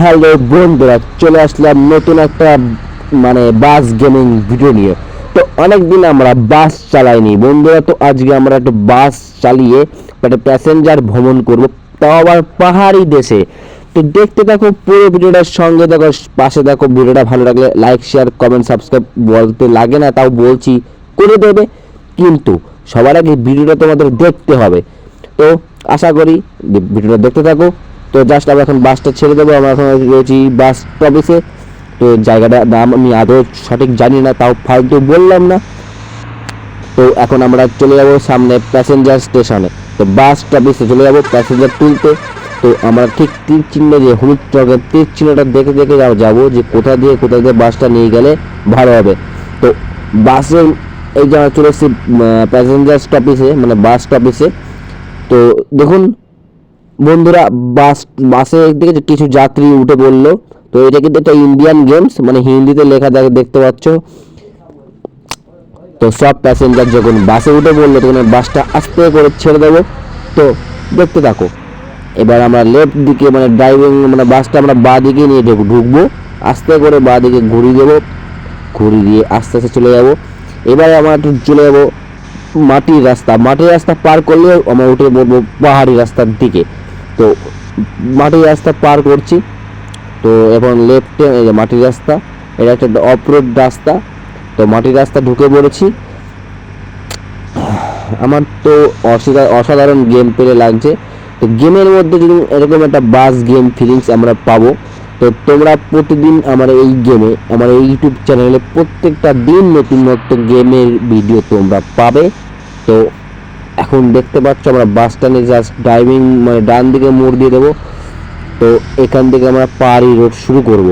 Hello বন্ধুরা, চলে আসলাম নতুন একটা মানে বাস গেমিং ভিডিও নিয়ে। তো অনেকদিন আমরা বাস চালাইনি। বন্ধুরা, তো আজকে আমরা একটু বাস চালিয়ে একটা প্যাসেঞ্জার ভ্রমণ করব। তাও আবার পাহাড়ি দেশে। তো দেখতে থাকো পুরো ভিডিওটার সঙ্গে দেখো পাশে দেখো ভিডিওটা ভালো লাগলে লাইক শেয়ার কমেন্ট সাবস্ক্রাইব বলতে লাগে না, তাও বলছি করে দেবে। কিন্তু সবার আগে ভিডিওটা তোমাদের দেখতে হবে। তো আশা করি ভিডিওটা দেখতে থাকো। তো জাস্ট আমরা এখন বাসটা ছেড়ে দেবো, আমরা এখন রয়েছি বাস স্টপেজে তো জায়গাটার নাম আমি আদৌ সঠিক জানি না, তাও ফালতু বললাম না। তো এখন আমরা চলে যাব সামনে প্যাসেঞ্জার স্টেশনে তো বাস স্টপেজে চলে যাব প্যাসেঞ্জার তুলতে। তো আমরা ঠিক তীর চিহ্ন যে হলুদ চকের তীর চিহ্নটা দেখে দেখে যাব যে কোথা দিয়ে কোথা দিয়ে বাসটা নিয়ে গেলে ভালো হবে। তো বাসের এই যে চলে এসেছি প্যাসেঞ্জার স্টপেজে মানে বাস স্টপেজে তো দেখুন বন্ধুরা, বাস বাসে দিকে কিছু যাত্রী উঠে পড়ল, তো এটা কিন্তু একটা ইন্ডিয়ান গেমস মানে হিন্দিতে লেখা দেখে দেখতে পাচ্ছ। তো সব প্যাসেঞ্জার যখন বাসে উঠে বলল তখন বাসটা আস্তে করে ছেড়ে দেবো। তো দেখতে থাকো। এবার আমরা লেফট দিকে মানে ড্রাইভিং মানে বাসটা আমরা বাঁ দিকে নিয়ে ঢুক- ঢুকবো। আস্তে করে বাঁ দিকে ঘুরিয়ে দেবো। ঘুরিয়ে দিয়ে আস্তে আস্তে চলে যাব। এবারে আমরা একটু চলে যাব মাটির রাস্তা। মাটির রাস্তা পার করলে আমরা উঠে পড়ব পাহাড়ি রাস্তার দিকে। তো মাটির রাস্তা পার করছি। তো এখন লেফটে মাটির রাস্তা, এটা একটা অফ রোড রাস্তা। তো মাটির রাস্তা ঢুকে পড়েছি। আমার তো অসাধারণ অসাধারণ গেম পেলে লাগছে। তো গেমের মধ্যে যদি এরকম একটা বাস গেম ফিলিংস আমরা পাবো, তো তোমরা প্রতিদিন আমার এই গেমে আমার এই ইউটিউব চ্যানেলে প্রত্যেকটা দিন নতুন নতুন গেমের ভিডিও তোমরা পাবে। তো এখন দেখতে পাচ্ছ আমরা বাস স্ট্যান্ডে জাস্ট ড্রাইভিং মানে ডান দিকে মোড় দিয়ে দেবো। তো এখান থেকে আমরা পাহাড়ি রোড শুরু করব।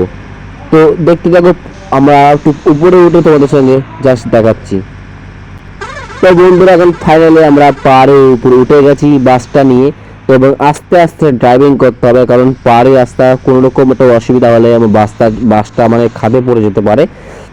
তো দেখতে থাকো, আমরা একটু উপরে উঠে তোমাদের সঙ্গে জাস্ট দেখাচ্ছি। তো বন্ধুরা, এখন ফাইনালি আমরা পাহাড়ের উপরে উঠে গেছি বাসটা নিয়ে। এবং আস্তে আস্তে ড্রাইভিং করতে হবে, কারণ পাহাড়ি রাস্তা কোনো রকম একটা অসুবিধা হলে আমার বাসটা বাসটা মানে খাদে পড়ে যেতে পারে।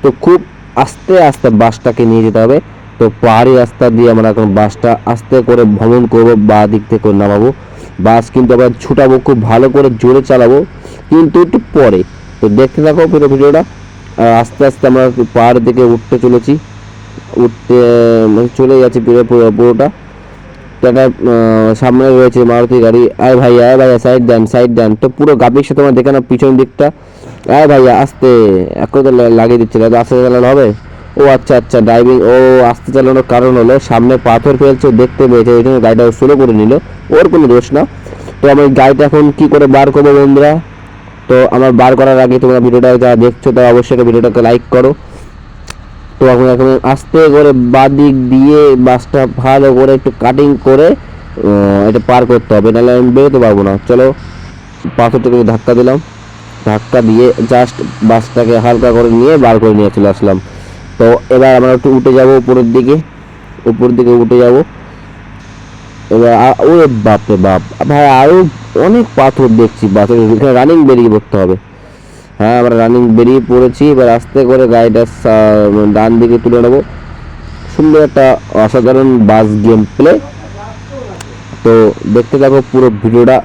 তো খুব আস্তে আস্তে বাসটাকে নিয়ে যেতে হবে। তো পাহাড়ি রাস্তা দিয়ে আমরা এখন বাসটা আস্তে করে ভ্রমণ করব, বা দিক থেকে নামাবো। বাস কিন্তু আবার ছুটাবো, খুব ভালো করে জোরে চালাবো, কিন্তু একটু পরে। তো দেখতে থাকো পুরো ভিডিওটা। আস্তে আস্তে আমরা একটু পাহাড়ের দিকে উঠতে চলেছি। উঠতে মানে চলে যাচ্ছে পুরো পুরো- পুরোটা। টাটা সামনে রয়েছে মারুতি গাড়ি। আয় ভাইয়া আয় ভাইয়া সাইড দেন সাইড দেন। তো পুরো গাবির সাথে আমার দেখে না পিছন দিকটা। আয় ভাইয়া, আস্তে লা- লাগিয়ে দিচ্ছে আস্তে চালানো হবে। ও আচ্ছা আচ্ছা ড্রাইভিং ও আস্তে চালানোর কারণ হলো সামনে পাথর ফেলছে, দেখতে পেয়েছে ওই জন্য গাড়িটা স্লো করে নিল। ওর কোনো দোষ না। তো আমি গাড়িটা এখন কি করে বার করব বন্ধুরা? তো আমার বার করার আগে তোমরা ভিডিওটা যারা দেখছ তারা অবশ্যই ভিডিওটাকে লাইক করো। তো এখন এখন আস্তে করে বাদিক দিয়ে বাসটা ভালো করে একটু কাটিং করে এটা পার করতে হবে, নাহলে আমি বেরোতে পারব না। চলো, পাথরটাকে ধাক্কা দিলাম। ধাক্কা দিয়ে জাস্ট বাসটাকে হালকা করে নিয়ে বার করে নিয়ে চলে আসলাম। তো এবার আমরা একটু উঠে যাব উপরের দিকে। উপরের দিকে উঠে যাব। এবার ওরে বাপরে বাপ। ভাই আরও অনেক পাথর দেখছি বাসের এখানে রানিং বেরিয়ে পড়তে হবে। হ্যাঁ আমরা রানিং বেরিয়ে পড়েছি। এবার আস্তে করে গাড়িটা ডান দিকে তুলে নেব। সুন্দর একটা অসাধারণ বাস গেম প্লে তো দেখতে থাকো পুরো ভিডিওটা।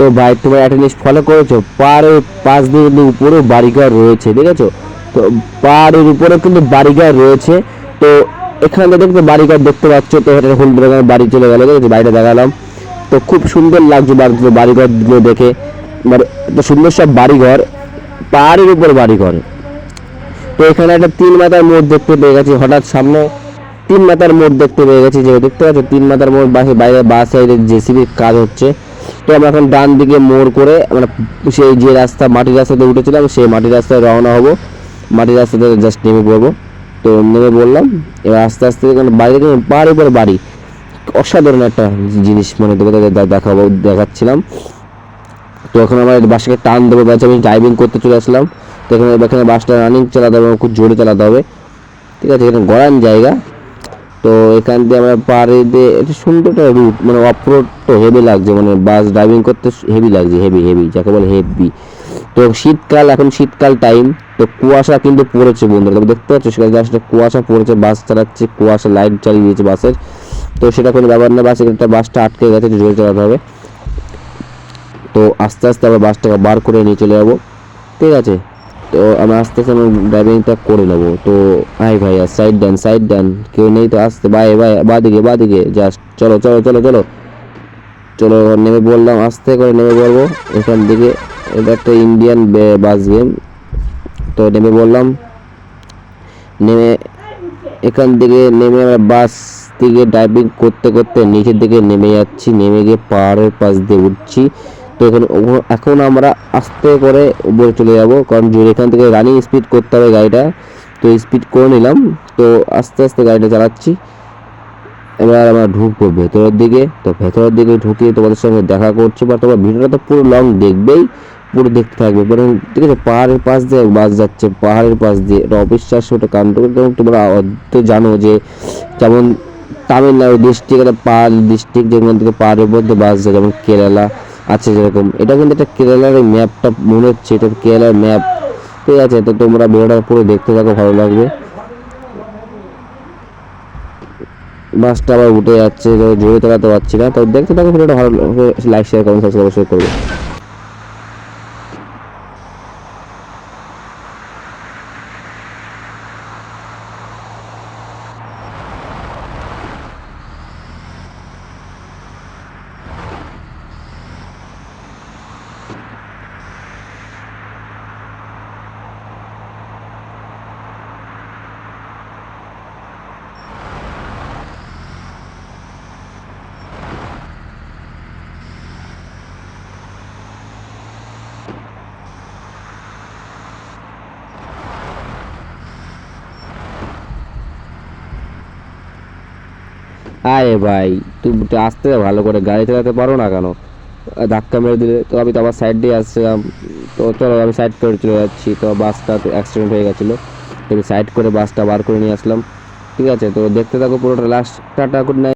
তো ভাই, তোমার জিনিস ফলো করেছ। পাহাড়ের পাশ দিয়ে কিন্তু উপরেও বাড়িঘর রয়েছে, ঠিক আছে? তো পাহাড়ের উপরে কিন্তু বাড়িঘর রয়েছে। তো এখানে দেখতে বাড়িঘর দেখতে পাচ্ছ, তো এটা হলুদ রঙের বাড়ি চলে গেল, ঠিক আছে? বাড়িটা দেখালাম। তো খুব সুন্দর লাগছে বাড়িগুলো বাড়িঘরগুলো দেখে। মানে একটা সুন্দর সব বাড়িঘর পাহাড়ের উপর বাড়িঘর। তো এখানে একটা তিন মাথার মোড় দেখতে পেয়ে গেছি, হঠাৎ সামনে তিন মাথার মোড় দেখতে পেয়ে গেছি যে দেখতে পাচ্ছ, তিন মাথার মোড় বাসে বাইরে বাস সাইডে জেসিবির কাজ হচ্ছে। তো আমরা এখন ডান দিকে মোড় করে আমরা সেই যে রাস্তা, মাটির রাস্তাতে উঠেছিলাম, সেই মাটির রাস্তায় রওনা হব। মাটির রাস্তাতে জাস্ট নেমে পড়ব। তো নেমে বললাম এবার আস্তে আস্তে বাড়ি থেকে পাহাড়ের উপর বাড়ি। অসাধারণ একটা জিনিস মানে দেখাবো দেখাচ্ছিলাম। তো এখন আমার বাসটাকে টান দেবো বাস আমি ড্রাইভিং করতে চলে আসলাম। তো এখানে এখানে বাসটা রানিং চালাতে হবে, খুব জোরে চালাতে হবে। ঠিক আছে, এখানে গড়ান জায়গা। তো এখান দিয়ে আমরা পাহাড়ে দিয়ে, এটা সুন্দর একটা রুট মানে অফরোড তো হেভি লাগছে মানে বাস ড্রাইভিং করতে হেভি লাগছে হেভি হেভি যাকে বলে হেভি তো শীতকাল, এখন শীতকাল টাইম তো কুয়াশা কিন্তু পড়েছে বন্ধুরা তবে দেখতে পাচ্ছ সেখানে জাস্ট কুয়াশা পড়েছে বাস চালাচ্ছে, কুয়াশা লাইট চালিয়ে দিয়েছে বাসের। তো সেটা কোনো ব্যাপার না বাস একটা বাসটা আটকে গেছে জোরে চালাতে হবে। তো আস্তে আস্তে আমরা বাসটাকে বার করে নিয়ে চলে যাব। ঠিক আছে? তো আমি আস্তে আস্তে আমি ড্রাইভিংটা করে নেব। তো ভাই আর সাইড ডান সাইড ডান কেউ নেই তো আসতে বাই বাই বাদিকে বাদিকে। জাস্ট চলো চলো চলো চলো। চলো, নেমে বললাম, আস্তে করে নেমে বলব। এখান থেকে এটা একটা ইন্ডিয়ান বাস গেম তো নেমে বললাম, নেমে এখান থেকে নেমে আমরা বাস থেকে ড্রাইভিং করতে করতে নিচের দিকে নেমে যাচ্ছি। নেমে গিয়ে পাহাড়ের পাশ দিয়ে উঠছি। তো এখন এখন আমরা আস্তে করে উপরে চলে যাব, কারণ এখান থেকে রানিং স্পিড করতে হবে গাড়িটা। তো স্পিড করে নিলাম, তো আস্তে আস্তে গাড়িটা চালাচ্ছি। এবার আমরা ঢুকবো ভেতরের দিকে। তো ভেতরের দিকে ঢুকিয়ে তোমাদের সঙ্গে দেখা করছি, বা তোমার ভিডিওটা তো পুরো লং দেখবেই, পুরো দেখতে থাকবে। কারণ ঠিক আছে, পাহাড়ের পাশ দিয়ে বাস যাচ্ছে, পাহাড়ের পাশ দিয়ে এটা অবিশ্বাস্য একটা কাণ্ড। যেমন তোমরা হয়তো জানো যে যেমন তামিলনাড়ু ডিস্ট্রিক্ট একটা পাহাড় ডিস্ট্রিক্ট যেখান থেকে পাহাড়ের মধ্যে বাস যায়, যেমন কেরালা আছে যেরকম। এটা কিন্তু একটা কেরালার ম্যাপটা মনে হচ্ছে, এটা কেরালার ম্যাপ ঠিক আছে, তো তোমরা ভিডিওটা পুরো দেখতে থাকো, ভালো লাগবে। বাসটা আবার উঠে যাচ্ছে জোরে চালাতে পারছি না। তো দেখতে থাকো, ভিডিওটা ভালো লাইক শেয়ার কমেন্ট সাবস্ক্রাইব করবে। আরে ভাই, তুমি তো আসতে ভালো করে গাড়ি চালাতে পারো না কেন? ধাক্কা মেরে দিলে তো আমি তো আবার সাইড দিয়ে আসছিলাম। তো চলো, আমি সাইড করে চলে যাচ্ছি। তো বাসটা তো অ্যাক্সিডেন্ট হয়ে গেছিল। আমি সাইড করে বাসটা বার করে নিয়ে আসলাম। ঠিক আছে, তো দেখতে থাকো পুরোটা। Last tata good night